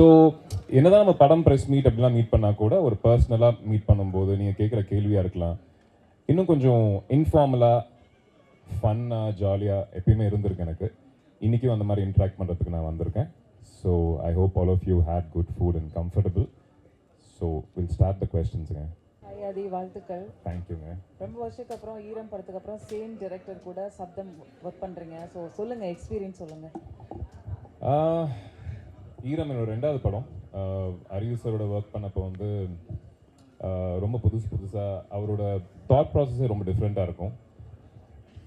So என்னதான் நம்ம படம் ப்ரெஸ் மீட் அப்படிலாம் மீட் பண்ணால் கூட ஒரு பர்சனலாக மீட் பண்ணும்போது நீங்கள் கேட்குற கேள்வியாக இருக்கலாம். இன்னும் கொஞ்சம் இன்ஃபார்மலாக ஃபன்னாக ஜாலியாக எப்பயுமே இருந்திருக்கு எனக்கு. இன்றைக்கும் அந்த மாதிரி இன்ட்ராக்ட் பண்ணுறதுக்கு நான் வந்திருக்கேன். So I hope all of you had good food and comfortable so will start the கொஸ்டின்ஸுங்க Aadhi வாழ்த்துக்கள். தேங்க்யூங்க ரொம்ப வருஷத்துக்கு அப்புறம் ஈரம் படத்துக்கு அப்புறம் சேம் டைரக்டர் கூட சப்தம் ஒர்க் பண்றீங்க. ஸோ சொல்லுங்க எக்ஸ்பீரியன்ஸ் சொல்லுங்க. ஆஹ், ஈரம் என்னோட ரெண்டாவது படம். ஆஹ், சாரோட ஒர்க் பண்ணப்போ வந்து ரொம்ப புதுசு புதுசாக அவரோட தாட் ப்ராசஸே ரொம்ப டிஃப்ரெண்ட்டாக இருக்கும்.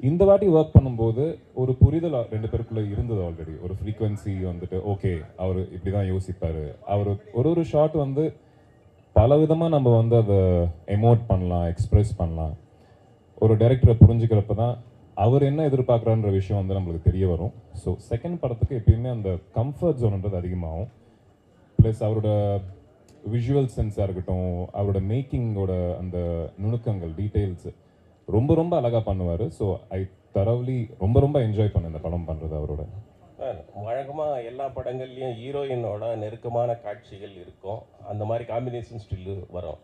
இந்த வாட்டி ஒர்க் பண்ணும்போது ஒரு புரிதல் ரெண்டு பேருக்குள்ளே இருந்தது ஆல்ரெடி ஒரு ஃப்ரீக்வன்சி வந்துட்டு ஓகே அவர் இப்படி தான் யோசிப்பார். அவர் ஒரு ஒரு ஷாட் வந்து பல விதமாக நம்ம வந்து அதை எமோட் பண்ணலாம் எக்ஸ்ப்ரெஸ் பண்ணலாம். ஒரு டைரக்டரை புரிஞ்சுக்கிறப்ப தான் அவர் என்ன எதிர்பார்க்குறான்ற விஷயம் வந்து நம்மளுக்கு தெரிய வரும். ஸோ செகண்ட் படத்துக்கு எப்பயுமே அந்த கம்ஃபர்ட் ஜோன்ன்றது அதிகமாகும். ப்ளஸ் அவரோட விஷுவல் சென்ஸாக இருக்கட்டும் அவரோட மேக்கிங்கோட அந்த நுணுக்கங்கள் டீட்டெயில்ஸு ரொம்ப ரொம்ப அழகாக பண்ணுவார். ஸோ ஐ தரவ்லி ரொம்ப ரொம்ப என்ஜாய் பண்ணேன் இந்த படம் பண்ணுறது அவரோட. வழக்கமாக எல்லா படங்கள்லையும் ஹீரோயினோட நெருக்கமான காட்சிகள் இருக்கும். அந்த மாதிரி காம்பினேஷன் ஸ்டில்லு வரும்.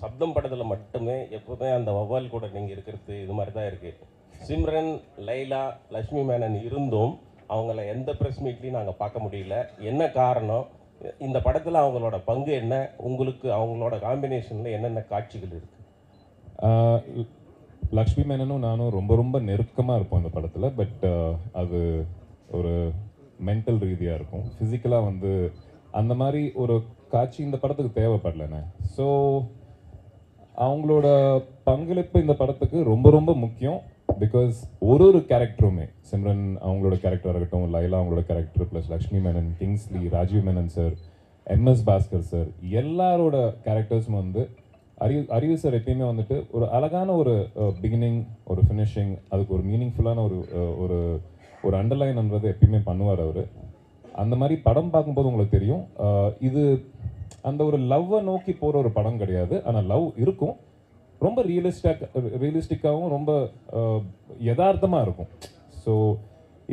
சப்தம் படத்தில் மட்டுமே எப்போதுமே அந்த வவ்வால் கூட நீங்கள் இருக்கிறது இது மாதிரி தான் இருக்குது சிம்ரன் லைலா லக்ஷ்மி மேனன் இருந்தும் அவங்கள எந்த ப்ரெஸ் மீட்லையும் நாங்கள் பார்க்க முடியல. என்ன காரணம்? இந்த படத்தில் அவங்களோட பங்கு என்ன? உங்களுக்கு அவங்களோட காம்பினேஷனில் என்னென்ன காட்சிகள் இருக்குது லக்ஷ்மி மேனனும் நானும் ரொம்ப ரொம்ப நெருக்கமாக இருப்போம் இந்த படத்தில். பட் அது ஒரு மென்டல் ரீதியாக இருக்கும். ஃபிசிக்கலாக வந்து அந்த மாதிரி ஒரு காட்சி இந்த படத்துக்கு தேவைப்படலண்ணே. ஸோ அவங்களோட பங்களிப்பு இந்த படத்துக்கு ரொம்ப ரொம்ப முக்கியம். பிகாஸ் ஒரு ஒரு கேரக்டருமே சிம்ரன் அவங்களோட கேரக்டர் இருக்கட்டும் லைலா அவங்களோட character plus Lakshmi Menon Kingsley Rajiv Menon sir MS Bhaskar sir எல்லாரோட கேரக்டர்ஸும் வந்து அறிவு அறிவு சார் எப்பயுமே வந்துட்டு ஒரு அழகான ஒரு uh, பிகினிங் ஒரு ஃபினிஷிங் அதுக்கு ஒரு மீனிங்ஃபுல்லான uh, ஒரு ஒரு ஒரு அண்டர்லைன்ன்றது எப்பயுமே பண்ணுவார் அவர். அந்த மாதிரி படம் பார்க்கும்போது உங்களுக்கு தெரியும் uh, இது அந்த ஒரு லவ்வை நோக்கி போகிற ஒரு படம் கிடையாது. ஆனால் லவ் இருக்கும். ரொம்ப ரியலிஸ்டாக ரியலிஸ்டிக்காகவும் ரொம்ப யதார்த்தமாக இருக்கும். ஸோ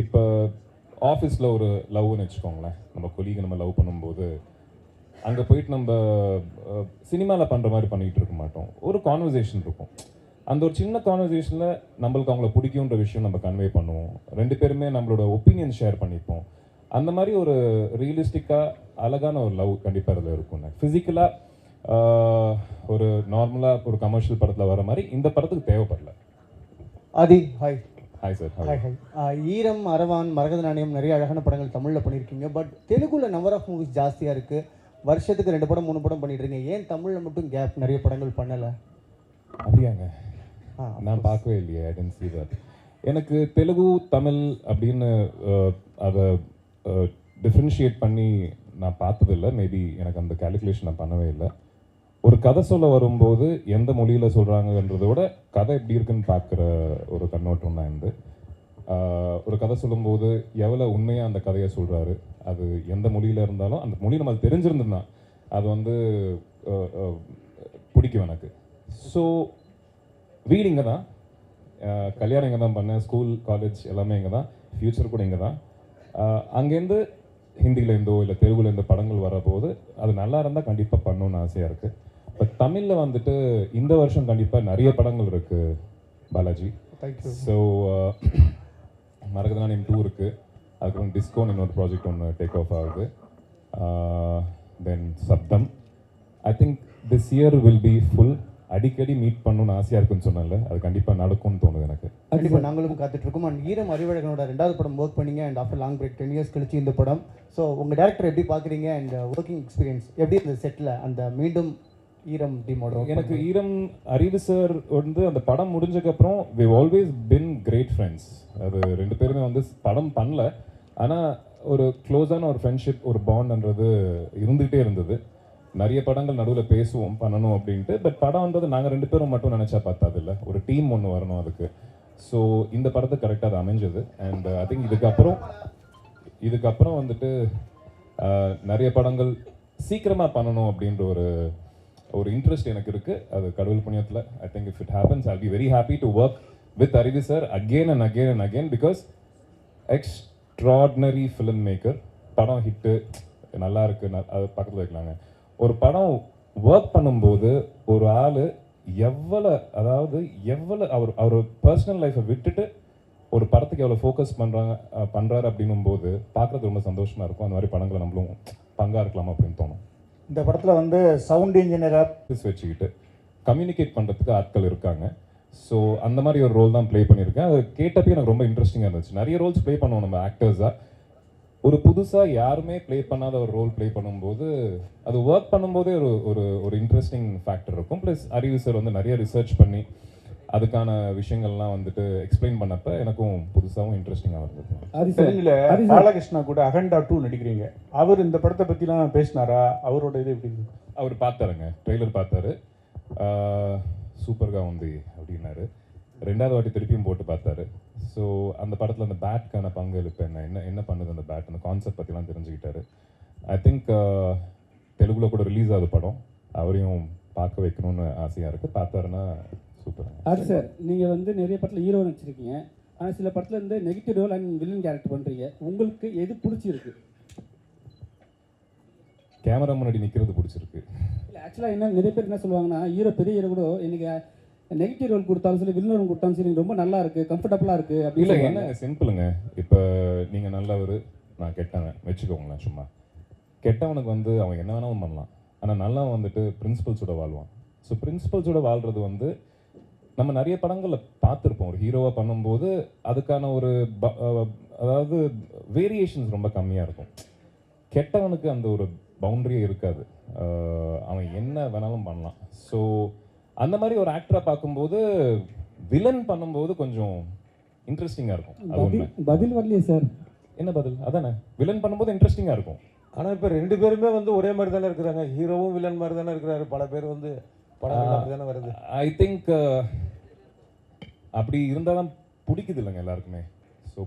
இப்போ ஆஃபீஸில் ஒரு லவ்னு வச்சுக்கோங்களேன். நம்ம கொலீகை நம்ம லவ் பண்ணும்போது அங்கே போயிட்டு நம்ம சினிமாவில் பண்ணுற மாதிரி பண்ணிகிட்டு இருக்க மாட்டோம். ஒரு கான்வர்சேஷன் இருக்கும். அந்த ஒரு சின்ன கான்வர்சேஷனில் நம்மளுக்கு அவங்கள பிடிக்குன்ற விஷயம் நம்ம கன்வே பண்ணுவோம். ரெண்டு பேருமே நம்மளோட ஒப்பீனியன் ஷேர் பண்ணிப்போம். அந்த மாதிரி ஒரு ரியலிஸ்டிக்காக அழகான ஒரு லவ் கண்டிப்பாக அதில் இருக்கும் ஃபிசிக்கலாக ஒரு நார்மலாக ஒரு கமர்ஷியல் படத்தில் வர மாதிரி இந்த படத்துக்கு தேவைப்படல. Aadhi hi hi sir hi hi Eeram Aravaan Maragatha நாணயம் நிறைய அழகான படங்கள் தமிழில் பண்ணியிருக்கீங்க பட் தெலுங்குல நம்பர் ஆஃப் மூவிஸ் ஜாஸ்தியாக இருக்குது வருஷத்துக்கு ரெண்டு படம் மூணு படம் பண்ணிட்டு இருக்கீங்க. ஏன் தமிழில் மட்டும் கேப் நிறைய படங்கள் பண்ணலை? அப்படியாங்க. நான் பார்க்கவே இல்லையே. I tend see that. எனக்கு தெலுங்கு தமிழ் அப்படின்னு அதை டிஃப்ரென்ஷியேட் பண்ணி நான் பார்த்ததில்ல. மேபி எனக்கு அந்த கேல்குலேஷன் நான் பண்ணவே இல்லை. ஒரு கதை சொல்ல வரும்போது எந்த மொழியில் சொல்கிறாங்கன்றத விட கதை எப்படி இருக்குன்னு பார்க்குற ஒரு கண்ணோட்டம் தான் இருந்து ஒரு கதை சொல்லும்போது எவ்வளோ உண்மையாக அந்த கதையை சொல்கிறாரு அது எந்த மொழியில் இருந்தாலும் அந்த மொழி நம்மளுக்கு தெரிஞ்சிருந்ததுன்னா அது வந்து பிடிக்கும் எனக்கு. ஸோ வீடு இங்கே தான். கல்யாணம் இங்கே தான் பண்ணேன். ஸ்கூல் காலேஜ் எல்லாமே இங்கே தான். ஃப்யூச்சர் கூட இங்கே தான். அங்கேருந்து ஹிந்திலேருந்தோ இல்லை தெலுங்குலேருந்து படங்கள் வரபோது அது நல்லா இருந்தால் கண்டிப்பாக பண்ணணுன்னு ஆசையாக இருக்குது பட் தமிழில் வந்துட்டு இந்த வருஷம் கண்டிப்பாக நிறைய படங்கள் இருக்குது பாலாஜி. தேங்க்யூ ஸோ மறக்கதான் நேம் டூ இருக்குது அதுக்கப்புறம் டிஸ்கோன் இன்னொரு ப்ராஜெக்ட் ஒன்று டேக் ஆஃப் ஆகுது. Then Sabdham. I think this year will be full அடிக்கடி மீட் பண்ணணும்னு ஆசையாக இருக்குன்னு சொன்னேன்ல அது கண்டிப்பாக நடக்கும்னு தோணுது எனக்கு. கண்டிப்பாக நாங்களும் காத்துட்டு இருக்கோம் அண்ட் ஈரம் அறிவழகனோட ரெண்டாவது படம் ஒர்க் பண்ணீங்க. And after long break ten years கழிச்சு இந்த படம். ஸோ உங்கள் டேரக்டர் எப்படி பார்க்குறீங்க அண்ட் ஒர்க்கிங் எக்ஸ்பீரியன்ஸ் எப்படி இந்த செட்டில் அந்த மீண்டும் ஈரம் டீமோட எனக்கு ஈரம் அறிவு சார் வந்து அந்த படம் முடிஞ்சக்கப்புறம் we always been great friends அது ரெண்டு பேருமே வந்து படம் பண்ணல. ஆனால் ஒரு க்ளோஸான ஒரு ஃப்ரெண்ட்ஷிப் ஒரு பாண்ட்ன்றது இருந்துகிட்டே இருந்தது. நிறைய படங்கள் நடுவில் பேசுவோம் பண்ணணும் அப்படின்ட்டு. பட் படம்ன்றது நாங்கள் ரெண்டு பேரும் மட்டும் நினச்சா பார்த்தாது இல்லை ஒரு டீம் ஒன்று வரணும் அதுக்கு. ஸோ இந்த படத்துக்கு கரெக்டாக அது அமைஞ்சது. அண்ட் ஐ திங்க் இதுக்கப்புறம் இதுக்கப்புறம் வந்துட்டு ஆஹ், நிறைய படங்கள் சீக்கிரமாக பண்ணணும் அப்படின்ற ஒரு ஒரு இன்ட்ரெஸ்ட் எனக்கு இருக்கு. அது கடவுள் புண்ணியத்தில் I think if it happens I be very happy to work with Arivu sir again and again and again because extraordinary film maker படம் ஹிட்டு நல்லா இருக்கு. ந- அது பக்கத்தில் வைக்கலாங்க. ஒரு படம் ஒர்க் பண்ணும்போது ஒரு ஆள் எவ்வளோ அதாவது எவ்வளோ அவர் அவர் பர்சனல் லைஃப்பை விட்டுட்டு ஒரு படத்துக்கு எவ்வளோ ஃபோக்கஸ் பண்ணுறாங்க பண்ணுறாரு அப்படின்னும் போது பார்க்குறது ரொம்ப சந்தோஷமாக இருக்கும். அந்த மாதிரி படங்களை நம்மளும் பங்காக இருக்கலாம் அப்படின்னு தோணும். இந்த படத்தில் வந்து சவுண்ட் இன்ஜினியராக வச்சுக்கிட்டு கம்யூனிகேட் பண்ணுறதுக்கு ஆட்கள் இருக்காங்க. ஸோ அந்த மாதிரி ஒரு ரோல் தான் ப்ளே பண்ணியிருக்கேன். அது கேட்டப்பே எனக்கு ரொம்ப இன்ட்ரெஸ்டிங்காக இருந்துச்சு. நிறைய ரோல்ஸ் ப்ளே பண்ணுவோம் நம்ம ஆக்டர்ஸாக ஒரு புதுசாக யாருமே ப்ளே பண்ணாத ஒரு ரோல் ப்ளே பண்ணும்போது அது ஒர்க் பண்ணும்போதே ஒரு ஒரு ஒரு இன்ட்ரெஸ்டிங் ஃபேக்டர் இருக்கும். ப்ளஸ் அறிவு சார் வந்து நிறைய ரிசர்ச் பண்ணி அதுக்கான விஷயங்கள்லாம் வந்துட்டு எக்ஸ்பிளைன் பண்ணப்ப எனக்கும் புதுசாகவும் இன்ட்ரெஸ்டிங்காக இருந்தது பாலகிருஷ்ணா கூட அகண்டா டூ நடிக்கிறீங்க. அவர் இந்த படத்தை பற்றிலாம் பேசினாரா? அவரோட இது எப்படி அவர் பார்த்தாருங்க. ட்ரெய்லர் பார்த்தாரு. சூப்பர்கா வந்து அப்படின்னாரு. ரெண்டாவது வாட்டி திருப்பியும் போட்டு பார்த்தாரு. ஸோ அந்த படத்தில் அந்த பேட்க்கான பங்களிப்பு என்ன என்ன என்ன பண்ணுது அந்த பேட் அந்த கான்செப்ட் பற்றிலாம் தெரிஞ்சுக்கிட்டாரு. ஐ திங்க் தெலுங்குல கூட ரிலீஸ் ஆகுது படம். அவரையும் பார்க்க வைக்கணும்னு ஆசையாக இருக்குது பார்த்தாருன்னா சூப்பர் அது சார் நீங்கள் வந்து நிறைய படத்தில் ஹீரோ நடிச்சிருக்கீங்க. ஆனால் சில படத்தில் இருந்து negative role and villain character பண்ணுறீங்க உங்களுக்கு எது பிடிச்சிருக்கு? கேமரா முன்னாடி நிற்கிறது பிடிச்சிருக்கு. இல்லை ஆக்சுவலாக என்ன நிறைய பேர் என்ன சொல்லுவாங்கன்னா ஹீரோ பெரிய ஹீரோ கூட எனக்கு நெகட்டிவ் ரோல் கொடுத்தாலும் சரி வில்லன் கொடுத்தாலும் சரி ரொம்ப நல்லா இருக்கு கம்ஃபர்டபுளாக இருக்கு அப்படின்னு. என்னங்க சிம்பிளுங்க இப்போ நீங்கள் நல்லவர் நான் கெட்டவன் வச்சுக்கோங்களேன் சும்மா. கெட்டவனுக்கு வந்து அவன் என்ன வேணாலும் பண்ணலாம். ஆனால் நல்லவன் வந்துட்டு பிரின்சிபல்ஸோட வாழ்வான். ஸோ பிரின்சிபல்ஸோட வாழ்றது வந்து நம்ம நிறைய படங்களில் பார்த்துருப்போம். ஒரு ஹீரோவாக பண்ணும்போது அதுக்கான ஒரு அதாவது வேரியேஷன்ஸ் ரொம்ப கம்மியாக இருக்கும். கெட்டவனுக்கு அந்த ஒரு பவுண்டரியே இருக்காது. அவன் என்ன வேணாலும் பண்ணலாம். ஸோ அந்த மாதிரி ஒரு ஆக்டரை பார்க்கும்போது வில்லன் பண்ணும்போது கொஞ்சம் இன்ட்ரெஸ்டிங்காக இருக்கும். அது உண்மை. பதில் பதில் வரலையே சார். என்ன பதில்? அதானே. வில்லன் பண்ணும்போது இன்ட்ரெஸ்டிங்காக இருக்கும். ஆனால் இப்போ ரெண்டு பேருமே வந்து ஒரே மாதிரி தானே இருக்கிறாங்க. ஹீரோவும் வில்லன் மாதிரி தானே இருக்கிறாரு. பல பேர் வந்து படம் வருது? ஐ திங்க் அப்படி இருந்தால் தான் பிடிக்குது இல்லைங்க எல்லாருக்குமே ஸோ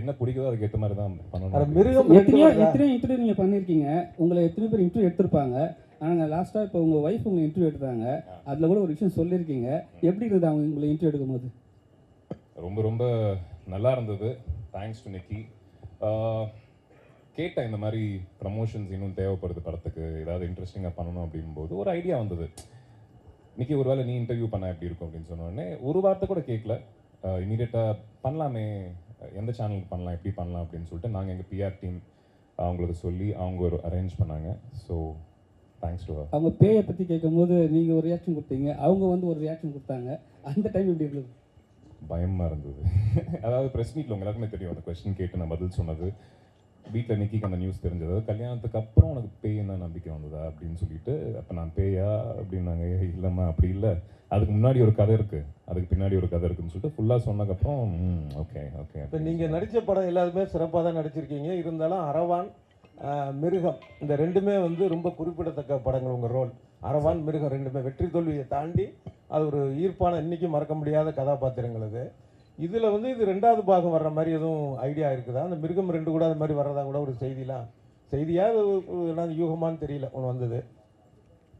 என்ன பிடிக்குதோ அதுக்கு ஏற்ற மாதிரி தான் பண்ணணும் மிருகம் எத்தனையோ? எத்தனையோ இன்டர்வியூ நீங்கள் பண்ணியிருக்கீங்க உங்களை எத்தனை பேர் இன்டர்வியூ எடுத்திருப்பாங்க. ஆனால் லாஸ்ட்டாக இப்போ உங்கள் ஒய்ஃப் உங்களை இன்டர்வியூ எடுத்தாங்க. அதில் கூட ஒரு விஷயம் சொல்லியிருக்கீங்க. எப்படி இருந்தது அவங்க உங்களை இன்டர்வியூ எடுக்கும்போது? ரொம்ப ரொம்ப நல்லா இருந்தது. தேங்க்ஸ் டு நிக்கி கேட்டேன் இந்த மாதிரி ப்ரமோஷன்ஸ் இன்னும் தேவைப்படுது படத்துக்கு. ஏதாவது இன்ட்ரெஸ்டிங்காக பண்ணணும் அப்படிங்கும்போது ஒரு ஐடியா வந்தது. நிக்கி ஒருவேளை நீ இன்டர்வியூ பண்ண எப்படி இருக்கும் அப்படின்னு சொன்ன உடனே ஒரு வார்த்தை கூட கேட்கல இமீடியட்டாக பண்ணலாமே. எந்த சேனலுக்கு பண்ணலாம் எப்படி பண்ணலாம் அப்படின்னு சொல்லிட்டு நாங்கள் எங்கள் பிஆர் டீம் அவங்களுக்கு சொல்லி அவங்க ஒரு அரேஞ்ச் பண்ணாங்க. ஸோ தேங்க்ஸ் டு அவங்க பேயை பற்றி கேட்கும்போது நீங்கள் ஒரு ரியாக்ஷன் கொடுத்தீங்க. அவங்க வந்து ஒரு ரியாக்ஷன் கொடுத்தாங்க. அந்த டைம் எப்படி இருந்தது? பயமாக இருந்தது. அதாவது ப்ரெஸ் மீட்டில் உங்க எல்லாருக்குமே தெரியும் அந்த கொஸ்டின் கேட்டு நான் பதில் சொன்னது. வீட்டில் நிக்கிக்கு அந்த நியூஸ் தெரிஞ்சது. கல்யாணத்துக்கு அப்புறம் உனக்கு பேய் என்ன நம்பிக்கை வந்ததா அப்படின்னு சொல்லிட்டு அப்போ நான் பேயா அப்படின்னாங்க. "ஏய், இல்லைம்மா அப்படி இல்லை. அதுக்கு முன்னாடி ஒரு கதை இருக்கு. அதுக்கு பின்னாடி ஒரு கதை இருக்குன்னு சொல்லிட்டு ஃபுல்லாக சொன்னதுக்கப்புறம் ஓகே ஓகே இப்போ நீங்கள் நடித்த படம் எல்லாருமே சிறப்பாக தான் நடிச்சிருக்கீங்க. இருந்தாலும் அரவான் மிருகம் இந்த ரெண்டுமே வந்து ரொம்ப குறிப்பிடத்தக்க படங்கள் உங்கள் ரோல் அரவான் மிருகம் ரெண்டுமே. வெற்றி தோல்வியை தாண்டி அது ஒரு ஈர்ப்பான இன்னைக்கும் மறக்க முடியாத கதாபாத்திரங்கள் அது. இதில் வந்து இது ரெண்டாவது பாகம் வர்ற மாதிரி எதுவும் ஐடியா இருக்குதா? அந்த மிருகம் ரெண்டு கூட அது மாதிரி வர்றதா கூட ஒரு செய்திலாம். செய்தியாக அது ஒரு- தெரியல ஒன்று வந்தது.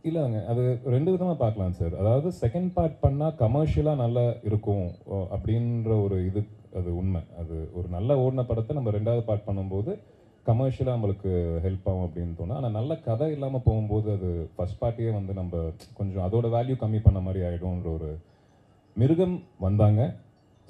இல்லைங்க அது ரெண்டு விதமாக பார்க்கலாம் சார் அதாவது செகண்ட் பார்ட் பண்ணால் கமர்ஷியலாக நல்லா இருக்கும் ஓ, அப்படின்ற ஒரு இது அது உண்மை. அது ஒரு நல்ல ஓடின படத்தை நம்ம ரெண்டாவது பார்ட் பண்ணும்போது கமர்ஷியலாக நம்மளுக்கு ஹெல்ப் ஆகும் அப்படின்னு தோணும். ஆனால் நல்ல கதை இல்லாமல் போகும்போது அது ஃபர்ஸ்ட் பார்ட்டியே வந்து நம்ம கொஞ்சம் அதோட வேல்யூ கம்மி பண்ண மாதிரி ஆகிடும்ன்ற ஒரு மிருகம் வந்தாங்க.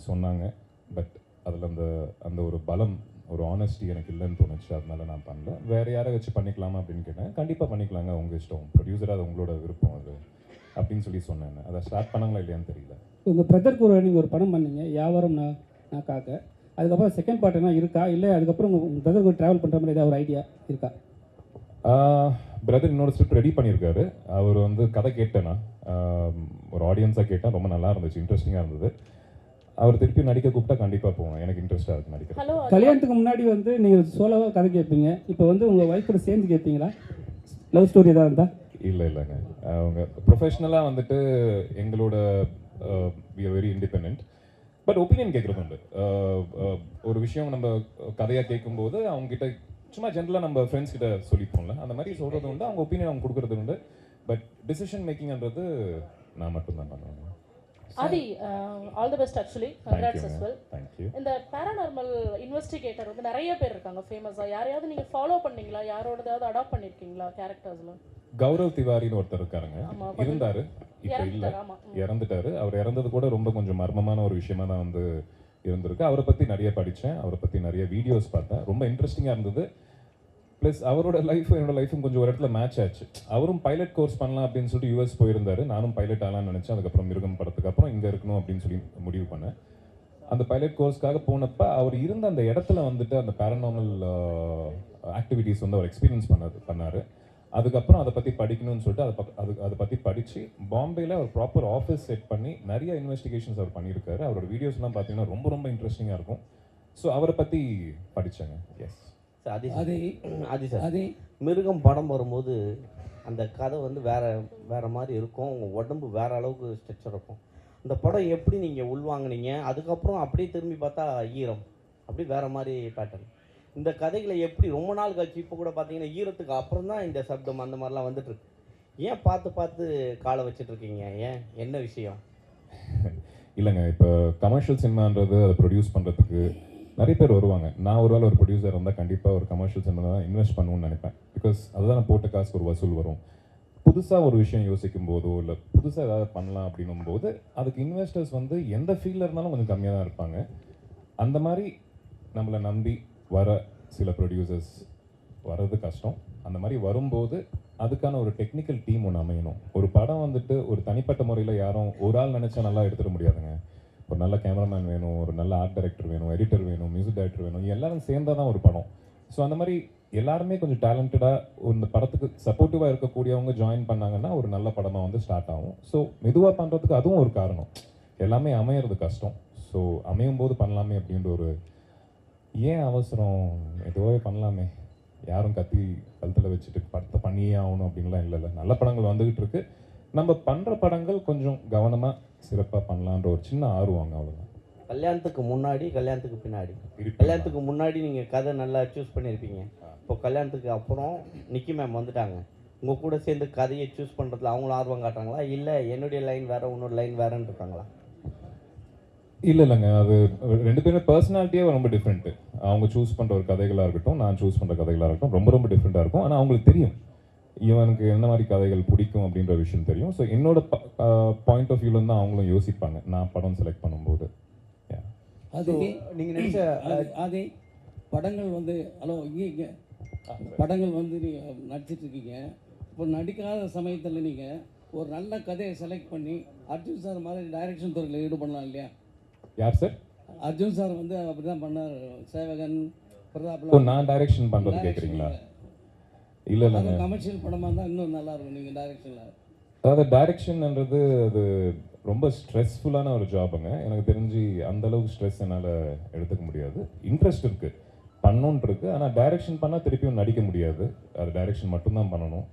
சொன்னாங்க. பட் அதில் அந்த அந்த ஒரு பலம் ஒரு ஆனஸ்டி எனக்கு இல்லைன்னு தோணுச்சு. அதனால நான் பண்ணல. வேற யாரை வச்சு பண்ணிக்கலாமா அப்படின்னு கேட்டேன். கண்டிப்பாக பண்ணிக்கலாங்க. உங்கள் இஷ்டம். ப்ரொடியூசராக அது உங்களோட விருப்பம் அது. அப்படின்னு சொல்லி சொன்னேன் அதை ஸ்டார்ட் பண்ணாங்களா இல்லையான்னு தெரியல. உங்கள் பிரதருக்கு ஒரு நீங்கள் ஒரு படம் பண்ணீங்க. வியாபாரம் நான் நான் காக்க அதுக்கப்புறம் செகண்ட் பார்ட் என்ன இருக்கா? இல்லை அதுக்கப்புறம் உங்கள் பிரதர் கூட ட்ராவல் பண்ணுற மாதிரி ஏதாவது ஒரு ஐடியா இருக்கா? பிரதர் இன்னொரு ஸ்கிரிப்ட் ரெடி பண்ணியிருக்காரு. அவர் வந்து கதை கேட்டேன் நான். ஆஹ் ஒரு ஆடியன்ஸாக கேட்டேன். ரொம்ப நல்லா இருந்துச்சு. இன்ட்ரெஸ்டிங்காக இருந்தது. அவர் திருப்பி நடிக்க கூப்பிட்டா கண்டிப்பாக போவேன். எனக்கு இன்ட்ரெஸ்டாக இருக்கு நடிக்கிறது ஹலோ கல்யாணத்துக்கு முன்னாடி வந்து நீங்கள் சோலோவாக கதை கேட்பீங்க இப்போ வந்து உங்கள் ஒய்ஃப் கூட சேர்ந்து கேட்பீங்களா லவ் ஸ்டோரி ஏதாவது இருந்தால் இல்லை இல்லைங்க. அவங்க ப்ரொஃபஷ்னலாக வந்துட்டு எங்களோட we very independent but opinion கேட்குறது உண்டு. அஹ், அஹ், ஒரு விஷயம் நம்ம கதையாக கேட்கும்போது அவங்க கிட்ட சும்மா ஜென்ரலாக நம்ம ஃப்ரெண்ட்ஸ் கிட்ட சொல்லிப்போம்ல. அந்த மாதிரி சொல்கிறது உண்டு. அவங்க ஒப்பீனியன் அவங்க கொடுக்குறது உண்டு. பட் டிசிஷன் மேக்கிங்ன்றது நான் மட்டும்தான் பண்ணுவேன். Aadhi all the best actually congrats as well இந்த பேரானார்மல் இன்வெஸ்டிகேட்டர் வந்து நிறைய பேர் இருக்காங்க ஃபேமஸாக யாரையாவது நீங்கள் ஃபாலோ பண்ணீங்களா? யாரோடதாவது அடாப்ட் பண்ணியிருக்கீங்களா கேரக்டர்ஸில் கௌரவ் திவாரின்னு ஒருத்தர் இருக்காருங்க. இருந்தாரு. இப்ப இல்ல. இறந்துட்டாரு. அவர் இறந்தது கூட ரொம்ப கொஞ்சம் மர்மமான ஒரு விஷயமா தான் வந்து இருந்திருக்கு. அவரை பத்தி நிறைய படிச்சேன். அவரை பத்தி நிறைய வீடியோஸ் பார்த்தேன். ரொம்ப இன்ட்ரெஸ்டிங்கா இருந்தது. ப்ளஸ் அவரோட லைஃப் என்னோட லைஃபும் கொஞ்சம் ஒரு இடத்துல மேட்ச் ஆச்சு. அவரும் பைலட் கோர்ஸ் பண்ணலாம் அப்படின்னு சொல்லிட்டு யூஎஸ் போயிருந்தாரு. நானும் பைலட் ஆகலாம்னு நினச்சேன். அதுக்கப்புறம் மிருகம் படத்துக்கு அப்புறம் இங்கே இருக்கணும் அப்படின்னு சொல்லி முடிவு பண்ணேன். அந்த பைலட் கோர்ஸ்க்காக போனப்ப அவர் இருந்த அந்த இடத்துல வந்துட்டு அந்த பேரனாமல் ஆக்டிவிட்டீஸ் வந்து அவர் எக்ஸ்பீரியன்ஸ் பண்ணார் பண்ணார். அதுக்கப்புறம் அதை பற்றி படிக்கணும்னு சொல்லிட்டு அதை அது அதை பற்றி படித்து பாம்பேயில் அவர் ப்ராப்பர் ஆஃபீஸ் செட் பண்ணி நிறைய இன்வெஸ்டிகேஷன்ஸ் அவர் பண்ணியிருக்காரு. அவரோட வீடியோஸ்லாம் பார்த்தீங்கன்னா ரொம்ப ரொம்ப இன்ட்ரெஸ்டிங்காக இருக்கும். ஸோ அவரை பற்றி படித்தேங்க எஸ் அது அது அது சார். அது மிருகம் படம் வரும்போது அந்த கதை வந்து வேற வேற மாதிரி இருக்கும். உங்க உடம்பு வேற அளவுக்கு ஸ்ட்ரக்சர் இருக்கும். அந்த படம் எப்படி நீங்கள் உள்வாங்குனீங்க? அதுக்கப்புறம் அப்படியே திரும்பி பார்த்தா ஈரம். அப்படி வேற மாதிரி பேட்டர்ன் இந்த கதைகளை எப்படி ரொம்ப நாள் கழிச்சு இப்போ கூட பார்த்தீங்கன்னா ஈரத்துக்கு அப்புறம் தான் இந்த சப்தம் அந்த மாதிரிலாம் வந்துட்டு இருக்கு. ஏன் பார்த்து பார்த்து காலை வச்சிட்டு இருக்கீங்க? ஏன்? என்ன விஷயம்? இல்லைங்க இப்போ கமர்ஷியல் சினிமான்றது அதை ப்ரொடியூஸ் பண்ணுறதுக்கு நிறைய பேர் வருவாங்க. நான் ஒரு வேலை ஒரு ப்ரொடியூசர் இருந்தால் கண்டிப்பாக ஒரு கமர்ஷியல் சினிமா தான் இன்வெஸ்ட் பண்ணணும்னு நினைப்பேன். பிகாஸ் அதுதான் போட்ட காசுக்கு ஒரு வசூல் வரும். புதுசாக ஒரு விஷயம் யோசிக்கும் போதோ இல்லை புதுசாக ஏதாவது பண்ணலாம் அப்படின்னும் போது அதுக்கு இன்வெஸ்டர்ஸ் வந்து எந்த ஃபீல்டில் இருந்தாலும் கொஞ்சம் கம்மியாக தான் இருப்பாங்க. அந்த மாதிரி நம்மளை நம்பி வர சில ப்ரொடியூசர்ஸ் வர்றது கஷ்டம். அந்த மாதிரி வரும்போது அதுக்கான ஒரு டெக்னிக்கல் டீம் ஒன்று அமையணும். ஒரு படம் வந்துட்டு ஒரு தனிப்பட்ட முறையில் யாரும் ஒரு ஆள் நினச்சா நல்லா எடுத்துட முடியாதுங்க. ஒரு நல்ல கேமராமேன் வேணும் ஒரு நல்ல ஆர்ட் டைரக்டர் வேணும் எடிட்டர் வேணும் மியூசிக் டைரக்டர் வேணும் எல்லாரும் சேர்ந்தால் தான் ஒரு படம். ஸோ அந்த மாதிரி எல்லாருமே கொஞ்சம் டேலண்டடாக இந்த படத்துக்கு சப்போர்ட்டிவாக இருக்கக்கூடியவங்க ஜாயின் பண்ணாங்கன்னா ஒரு நல்ல படமாக வந்து ஸ்டார்ட் ஆகும். ஸோ மெதுவாக பண்ணுறதுக்கு அதுவும் ஒரு காரணம். எல்லாமே அமையிறது கஷ்டம். ஸோ அமையும் போது பண்ணலாமே அப்படின்ற ஒரு ஏன் அவசரம்? எதுவாகவே பண்ணலாமே. யாரும் கத்தி கழுத்தில் வச்சுட்டு படத்தை பண்ணியே ஆகணும் அப்படின்லாம் இல்லைல்ல. நல்ல படங்கள் வந்துக்கிட்டு இருக்கு. நம்ம பண்ணுற படங்கள் கொஞ்சம் கவனமாக சிறப்பாக பண்ணலான்ற ஒரு சின்ன ஆர்வங்க அவ்வளோதான் கல்யாணத்துக்கு முன்னாடி கல்யாணத்துக்கு பின்னாடி. கல்யாணத்துக்கு முன்னாடி நீங்கள் கதை நல்லா சூஸ் பண்ணியிருப்பீங்க. இப்போ கல்யாணத்துக்கு அப்புறம் நிக்கி மேம் வந்துட்டாங்க. உங்கள் கூட சேர்ந்து கதையை சூஸ் பண்ணுறதுல அவங்களும் ஆர்வம் காட்டுறாங்களா? இல்லை என்னுடைய லைன் வேற உன்னோட லைன் வேறன்னு இருக்காங்களா? இல்லை இல்லைங்க. அது ரெண்டு பேருமே பர்சனாலிட்டியே ரொம்ப டிஃப்ரெண்ட்டு அவங்க சூஸ் பண்ணுற ஒரு கதைகளாக இருக்கட்டும் நான் சூஸ் பண்ணுற கதைகளாக இருக்கட்டும் ரொம்ப ரொம்ப டிஃப்ரெண்ட்டாக இருக்கும். ஆனால் அவங்களுக்கு தெரியும். இவனுக்கு என்ன மாதிரி கதைகள் பிடிக்கும் அப்படின்ற விஷயம் தெரியும். ஸோ என்னோட பாயிண்ட் ஆஃப் வியூலேருந்து தான் அவங்களும் யோசிப்பாங்க. நான் படம் செலக்ட் பண்ணும்போது. அது நீங்க நடிச்ச அது படங்கள் வந்து ஹலோ இங்கே இங்கே. படங்கள் வந்து நீங்கள் நடிச்சிட்டு இருக்கீங்க. இப்போ நடிக்காத சமயத்தில் நீங்கள் ஒரு நல்ல கதையை செலக்ட் பண்ணி அர்ஜுன் சார் மாதிரி டைரக்ஷன் துறையில் ஈடுபடலாம் இல்லையா? யார் சார்? அர்ஜுன் சார் வந்து அப்படி தான் பண்ணார். சேவகன் ஓ பிரதாப்லாம் நான் டைரக்ஷன் பண்ணுறது கேட்குறீங்களா இல்லை இல்லைங்க கமர்ஷியல் படமாக இருந்தால் இன்னும் நல்லா இருக்கும் நீங்கள் டைரக்ஷனில் அதாவது டைரக்ஷன்ன்றது அது ரொம்ப ஸ்ட்ரெஸ்ஃபுல்லான ஒரு ஜாபுங்க எனக்கு தெரிஞ்சு அந்த அளவுக்கு ஸ்ட்ரெஸ் என்னால் எடுத்துக்க முடியாது. இன்ட்ரெஸ்ட் இருக்கு. பண்ணணுன்ட்டு இருக்கு. ஆனால் டைரக்ஷன் பண்ணால் திருப்பியும் நடிக்க முடியாது. அது டைரக்ஷன் மட்டும்தான் பண்ணணும்.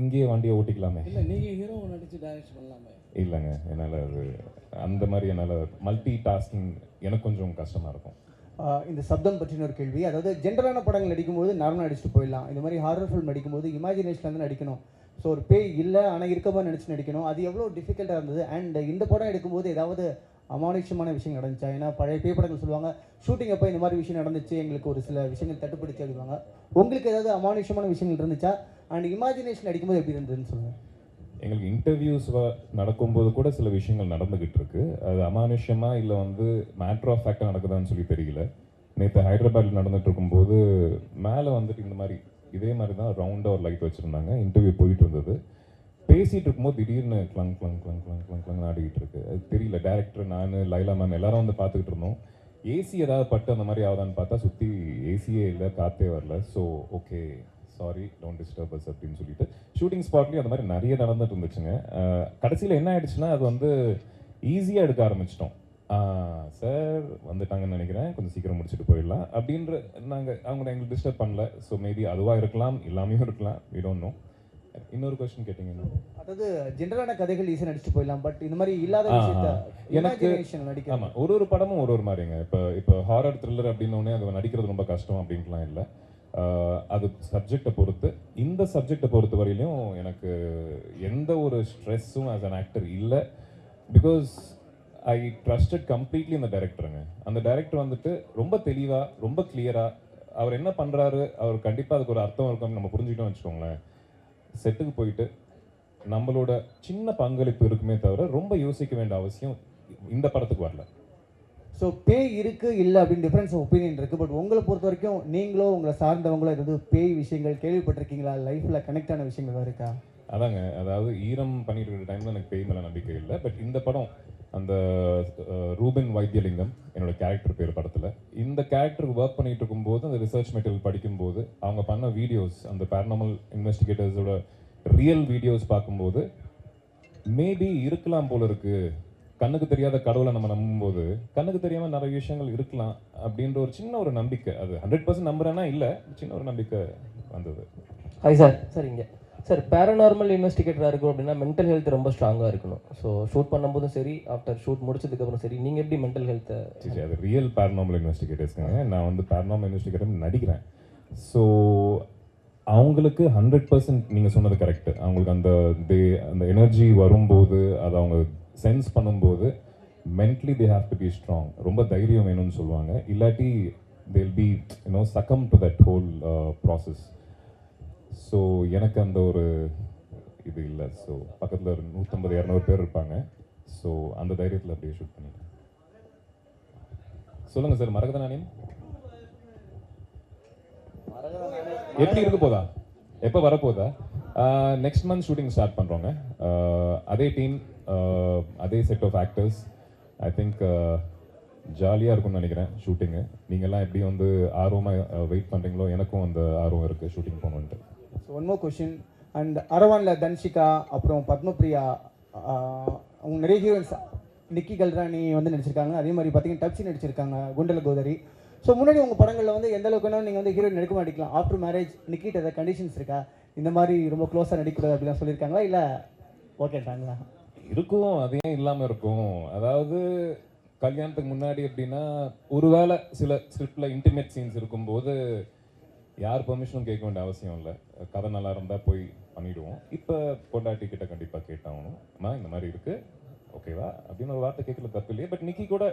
இங்கேயே வண்டியை ஓட்டிக்கலாமே. இல்லை நீங்கள் ஹீரோ நடித்து டைரக்ஷன் பண்ணலாமே. இல்லைங்க. என்னால் அது அந்த மாதிரி என்னால் மல்டி டாஸ்கிங் எனக்கு கொஞ்சம் கஷ்டமாக இருக்கும். இந்த சப்தம் பற்றின ஒரு கேள்வி. அதாவது ஜென்ரலான படங்கள் நடிக்கும்போது நார்மலாக நடிச்சுட்டு போயிடலாம். இந்த மாதிரி ஹாரர் ஃபில்ம் நடிக்கும்போது இமேஜினேஷன்ல வந்து நடிக்கணும். ஸோ ஒரு பேய் இல்லை ஆனால் இருக்க நினச்சி நடிக்கணும். அது எவ்வளோ டிஃபிகல்ட்டாக இருந்தது. அண்ட் இந்த படம் எடுக்கும்போது ஏதாவது அமானுஷ்யமான விஷயம் நடந்துச்சா? ஏன்னா பழைய பேய் படங்கள் சொல்லுவாங்க ஷூட்டிங் அப்போ இந்த மாதிரி விஷயம் நடந்துச்சு. எங்களுக்கு ஒரு சில விஷயங்கள் தட்டுப்படுத்தி அப்படிவாங்க உங்களுக்கு ஏதாவது அமானுஷ்யமான விஷயங்கள் இருந்துச்சா? அண்ட் இமேஜினேஷன் அடிக்கும்போது எப்படி இருந்ததுன்னு சொல்லுங்கள் எங்களுக்கு இன்டர்வியூஸ் நடக்கும்போது கூட சில விஷயங்கள் நடந்துக்கிட்டு இருக்கு அது அமானுஷ்யமா இல்லை வந்து மேட்ரு ஆஃப் ஃபேக்டாக நடக்குதான்னு சொல்லி தெரியல. நேற்று ஹைதராபாத்தில் நடந்துட்டு இருக்கும்போது மேலே வந்துட்டு இந்த மாதிரி இதே மாதிரி தான் ரவுண்டாக ஒரு லைட் வச்சுருந்தாங்க. இன்டர்வியூ போயிட்டு இருந்தது. பேசிகிட்டு இருக்கும்போது திடீர்னு கிளங் கிளங் கிளங் கிளங் கிளங் கிளங் ஆடிக்கிட்டு இருக்கு. அது தெரியல டேரக்டர் நான் லைலா மேம் எல்லாரும் வந்து பார்த்துக்கிட்டு இருந்தோம். ஏசி ஏதாவது பட்டு அந்த மாதிரி ஆகுதான்னு பார்த்தா சுற்றி ஏசியே இல்லை காற்றே வரல. So okay sorry don't disturb us அப்படின்னு சொல்லிட்டு. ஷூட்டிங் ஸ்பாட்லேயும் அந்த மாதிரி நிறைய நடந்துட்டு இருந்துச்சுங்க கடைசியில் என்ன ஆயிடுச்சுன்னா அது வந்து ஈஸியாக எடுக்க ஆரம்பிச்சிட்டோம். சார் வந்துட்டாங்கன்னு நினைக்கிறேன். கொஞ்சம் சீக்கிரம் முடிச்சுட்டு போயிடலாம் அப்படின்ற நாங்கள் அவங்க எங்களுக்கு டிஸ்டர்ப் பண்ணல. ஸோ மேபி அதுவாக இருக்கலாம் இல்லாமையும் இருக்கலாம். We don't know. இன்னொரு கொஸ்டின் கேட்டிங்க. அதாவது ஜென்ரலான கதைகள் ஈஸியாக நடிச்சுட்டு போயிடலாம். பட் இந்த மாதிரி இல்லாத. எனக்கு- ஆமாம் ஒரு ஒரு படமும் ஒரு ஒரு மாதிரிங்க. இப்போ இப்போ ஹாரர் த்ரில்லர் அப்படின்னோடனே அது நடிக்கிறது ரொம்ப கஷ்டம் அப்படின்ட்டுலாம் இல்லை. அது சப்ஜெக்டை பொறுத்து இந்த சப்ஜெக்டை பொறுத்த வரையிலையும் எனக்கு எந்த ஒரு ஸ்ட்ரெஸ்ஸும் ஆஸ் அன் ஆக்டர் இல்லை. பிகாஸ் ஐ ட்ரஸ்டட் கம்ப்ளீட்லி இந்த டைரக்டருங்க அந்த டைரக்டர் வந்துட்டு ரொம்ப தெளிவாக ரொம்ப கிளியராக அவர் என்ன பண்ணுறாரு அவர் கண்டிப்பாக அதுக்கு ஒரு அர்த்தம் இருக்கும்னு நம்ம புரிஞ்சுக்கிட்டோம்னு வச்சுக்கோங்களேன். செட்டுக்கு போயிட்டு நம்மளோட சின்ன பங்களிப்பு இருக்குமே தவிர ரொம்ப யோசிக்க வேண்டிய அவசியம் இந்த படத்துக்கு வரல. ஸோ பேய் இருக்குது இல்லை அப்படின்னு டிஃப்ரென்ஸ் ஒப்பீனியன் இருக்குது பட் உங்களை பொறுத்த வரைக்கும் நீங்களோ உங்களை சார்ந்தவங்களோ ஏதாவது பேய் விஷயங்கள் கேள்விப்பட்டிருக்கீங்களா? லைஃப்பில் கனெக்ட் ஆன விஷயங்கள் இருக்கா? அதாங்க. அதாவது ஈரம் பண்ணிட்டு இருக்கிற டைம்ல எனக்கு பேய் மேலே நம்பிக்கை இல்லை. பட் இந்த படம் அந்த ரூபின் ரூபன் வைத்தியலிங்கம் என்னோட கேரக்டர் பேர் படத்தில் இந்த கேரக்டருக்கு ஒர்க் பண்ணிட்டு இருக்கும்போது அந்த ரிசர்ச் மெட்டீரியல் படிக்கும்போது அவங்க பண்ண வீடியோஸ் அந்த பேரனாமல் இன்வெஸ்டிகேட்டர்ஸோட ரியல் வீடியோஸ் பார்க்கும்போது மேபி இருக்கலாம் போல இருக்குது கண்ணுக்கு தெரியாத கடவுளை நம்ம நம்பும்போது கண்ணுக்கு தெரியாம நிறைய விஷயங்கள் இருக்கலாம் அப்படின்ற ஒரு சின்ன ஒரு நம்பிக்கை. அது ஹண்ட்ரட் பர்சன்ட் நம்புறேன்னா இல்லை சின்ன ஒரு நம்பிக்கை வந்தது. ஹாய் சார் சார் இங்கே. சார் பேரநார்மல் இன்வெஸ்டிகேட்டராக இருக்கும் அப்படின்னா மென்டல் ஹெல்த் ரொம்ப ஸ்ட்ராங்காக இருக்கணும். ஸோ ஷூட் பண்ணும்போதும் சரி ஆஃப்டர் ஷூட் முடிச்சதுக்கப்புறம் சரி நீங்கள் எப்படி மென்டல் ஹெல்த்தை சரி அது ரியல் பேரனாமல் இன்வெஸ்டிகேட்டர்ஸ்ங்க நான் வந்து பேரனாமல் இன்வெஸ்டிகேட்டர் நடிக்கிறேன். ஸோ அவங்களுக்கு ஹண்ட்ரட் பர்சன்ட் நீங்கள் சொன்னது கரெக்ட் அவங்களுக்கு அந்த தே அந்த எனர்ஜி வரும்போது அதை அவங்க சென்ஸ் பண்ணும்போது mentally they have to be strong ரொம்ப தைரியம் வேணும்னு சொல்லுவாங்க. இல்லாட்டி they'll be you know succumb to that whole process so எனக்கு அந்த ஒரு இது இல்லை. ஸோ பக்கத்தில் ஒரு நூற்றம்பது இரநூறு பேர் இருப்பாங்க. ஸோ அந்த தைரியத்தில் அப்படியே ஷூட் பண்ணிட்டேன் சொல்லுங்க சார் மரகத நாணயம் எப்படி இருக்க போதா? எப்போ வரப்போதா? நெக்ஸ்ட் மந்த் ஷூட்டிங் ஸ்டார்ட் பண்ணுறோங்க அதே டீம் அதே set of actors I think ஜாலியாக இருக்கும்னு நினைக்கிறேன் ஷூட்டிங்கு நீங்கள்லாம் எப்படி வந்து ஆர்வமாக வெயிட் பண்ணுறீங்களோ எனக்கும் அந்த ஆர்வம் இருக்குது shooting போகணுன்ட்டு. So one more question and அரவானில் Dhanshika அப்புறம் பத்மபிரியா அவங்க நிறைய ஹீரோயின்ஸ் நிக்கி கல்ராணி வந்து நடிச்சிருக்காங்க. அதே மாதிரி பார்த்தீங்கன்னா டப்ஸி நடிச்சிருக்காங்க குண்டல கோதரி ஸோ முன்னாடி உங்கள் படங்களில் வந்து எந்த அளவுக்கு நீங்கள் வந்து ஹீரோயின் எடுக்க மாட்டிக்கலாம் ஆஃப்டர் மேரேஜ் நிக்கிட்ட கண்டிஷன்ஸ் இருக்கா? இந்த மாதிரி ரொம்ப க்ளோஸாக நடிக்கக்கூடாது அப்படிலாம் சொல்லியிருக்காங்களா? இல்லை ஓகேட்டாங்களா இருக்கும் அது ஏன் இல்லாமல் இருக்கும். அதாவது கல்யாணத்துக்கு முன்னாடி அப்படின்னா ஒருவேளை சில ஸ்கிரிப்டில் இன்டிமேட் சீன்ஸ் இருக்கும்போது யார் பெர்மிஷனும் கேட்க வேண்டிய அவசியம் இல்லை. கதை நல்லா இருந்தால் போய் பண்ணிடுவோம். இப்போ பொண்டாட்டி கிட்ட கண்டிப்பாக கேட்டாகணும். அம்மா இந்த மாதிரி இருக்குது ஓகேவா அப்படின்னு ஒரு வார்த்தை கேட்கல தப்பு இல்லையே. பட் நிக்கி கூட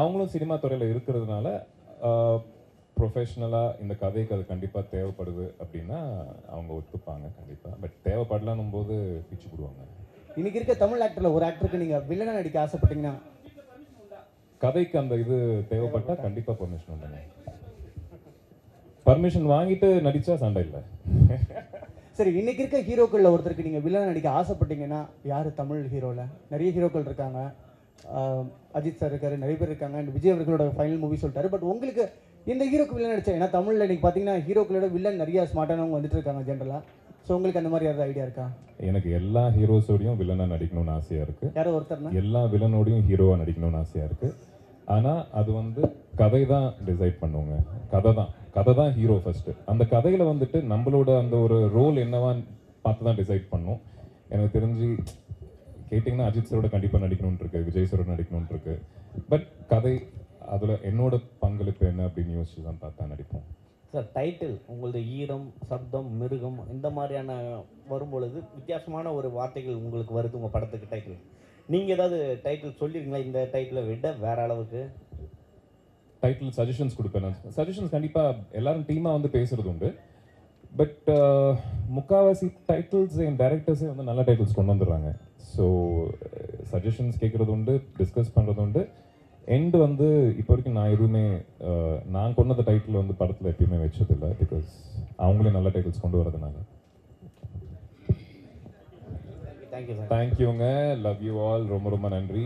அவங்களும் சினிமா துறையில் இருக்கிறதுனால ப்ரொஃபஷ்னலாக இந்த கதைக்கு அது கண்டிப்பாக தேவைப்படுது அப்படின்னா அவங்க ஒத்துப்பாங்க கண்டிப்பாக பட் தேவைப்படலான்னும் போது பிச்சு போடுவாங்க. இன்னைக்கு இருக்க தமிழ் ஆக்டரில் ஒரு ஆக்டருக்கு நீங்கள் வில்லனாக நடிக்க ஆசைப்பட்டீங்கன்னா? கதைக்கு அந்த இது தேவைப்பட்டா கண்டிப்பா பெர்மிஷன் உண்டுங்க. பர்மிஷன் வாங்கிட்டு நடிச்சா சண்டை இல்லை. சரி இன்னைக்கு இருக்க ஹீரோக்களில் ஒருத்தருக்கு நீங்கள் வில்லனாக நடிக்க ஆசைப்பட்டீங்கன்னா யார் தமிழ் ஹீரோவில் நிறைய ஹீரோக்கள் இருக்காங்க. அஜித் சார் இருக்காரு நிறைய பேர் இருக்காங்க. விஜய் அவர்களோட ஃபைனல் மூவி சொல்லிட்டாரு. பட் உங்களுக்கு இந்த ஹீரோக்கு வில்லன் நடிச்சா ஏன்னா தமிழில் இன்னைக்கு பார்த்தீங்கன்னா ஹீரோக்களோட வில்லன் நிறைய ஸ்மார்ட்டானவங்க வந்துட்டு இருக்காங்க ஜென்ரலாக ஸோ உங்களுக்கு அந்த மாதிரி யாராவது ஐடியா இருக்கா? எனக்கு எல்லா ஹீரோஸோடையும் வில்லனா நடிக்கணும்னு ஆசையா இருக்கு. யாரோ ஒருத்தர்னா? எல்லா வில்லனோடையும் ஹீரோவா நடிக்கணும்னு ஆசையா இருக்கு. ஆனா அது வந்து கதை தான் டிசைட் பண்ணுவோங்க கதை தான் கதை தான் ஹீரோ ஃபர்ஸ்ட் அந்த கதையில வந்துட்டு நம்மளோட அந்த ஒரு ரோல் என்னவான்னு பார்த்து தான் டிசைட் பண்ணும். எனக்கு தெரிஞ்சு கேட்டிங்கன்னா அஜித் சாரோட கண்டிப்பாக நடிக்கணும்னு இருக்கு விஜய் சாரோட நடிக்கணும்னு இருக்கு. பட் கதை அதில் என்னோட பங்களிப்பு என்ன அப்படின்னு யோசிச்சு தான் பார்த்தா நடிப்போம். சார் டைட்டில் உங்களது ஈரம் சப்தம் மிருகம் இந்த மாதிரியான வரும்பொழுது வித்தியாசமான ஒரு வார்த்தைகள் உங்களுக்கு வருது உங்கள் படத்துக்கு டைட்டில் நீங்கள் ஏதாவது டைட்டில் சொல்லிருங்களா இந்த டைட்டிலை விட வேற அளவுக்கு. டைட்டில் சஜஷன்ஸ் கொடுப்பேன் சஜஷன்ஸ் கண்டிப்பாக எல்லாரும் டீமாக வந்து பேசுறது உண்டு. பட் முக்காவாசி டைட்டில்ஸ் என் டைரக்டர்ஸே வந்து நல்ல டைட்டில்ஸ் கொண்டு வந்துடுறாங்க. ஸோ சஜஷன்ஸ் கேட்குறது உண்டு டிஸ்கஸ் பண்ணுறது உண்டு. எண்டு வந்து இப்போ வரைக்கும் நான் எதுவுமே நான் கொண்டு வந்த டைட்டில் வந்து படத்தில் எப்பயுமே வச்சதில்லை பிகாஸ் அவங்களே நல்ல டைட்டில்ஸ் கொண்டு வரதுனால. தேங்க்யூங்க லவ் யூ ஆல் ரொம்ப ரொம்ப நன்றி.